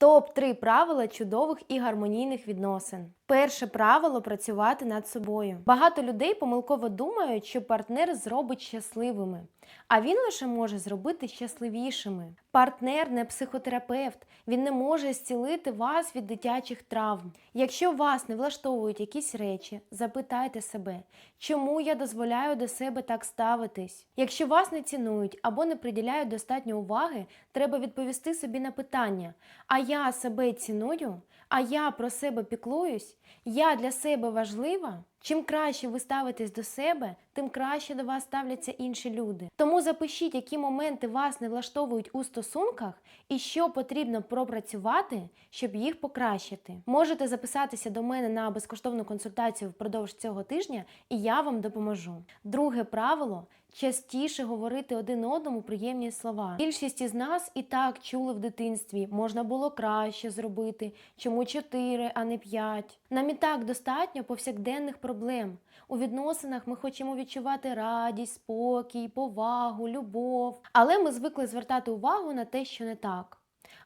Топ 3 правила чудових і гармонійних відносин. Перше правило працювати над собою. Багато людей помилково думають, що партнер зробить щасливими, а він лише може зробити щасливішими. Партнер не психотерапевт, він не може зцілити вас від дитячих травм. Якщо вас не влаштовують якісь речі, запитайте себе, чому я дозволяю до себе так ставитись. Якщо вас не цінують або не приділяють достатньо уваги, треба відповісти собі на питання: а я себе ціную, а я про себе піклуюсь, я для себе важлива. Чим краще ви ставитесь до себе, тим краще до вас ставляться інші люди. Тому запишіть, які моменти вас не влаштовують у стосунках і що потрібно пропрацювати, щоб їх покращити. Можете записатися до мене на безкоштовну консультацію впродовж цього тижня, і я вам допоможу. Друге правило. Частіше говорити один одному приємні слова. Більшість із нас і так чули в дитинстві, можна було краще зробити, чому 4, а не 5. Нам і так достатньо повсякденних проблем. У відносинах ми хочемо відчувати радість, спокій, повагу, любов. Але ми звикли звертати увагу на те, що не так.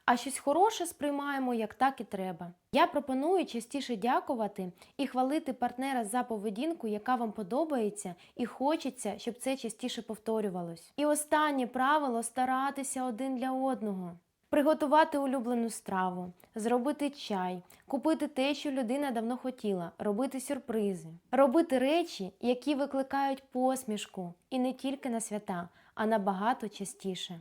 А щось хороше сприймаємо як так і треба. Я пропоную частіше дякувати і хвалити партнера за поведінку, яка вам подобається, і хочеться, щоб це частіше повторювалось. І останнє правило старатися один для одного. Приготувати улюблену страву, зробити чай, купити те, що людина давно хотіла, робити сюрпризи, робити речі, які викликають посмішку, і не тільки на свята, а набагато частіше.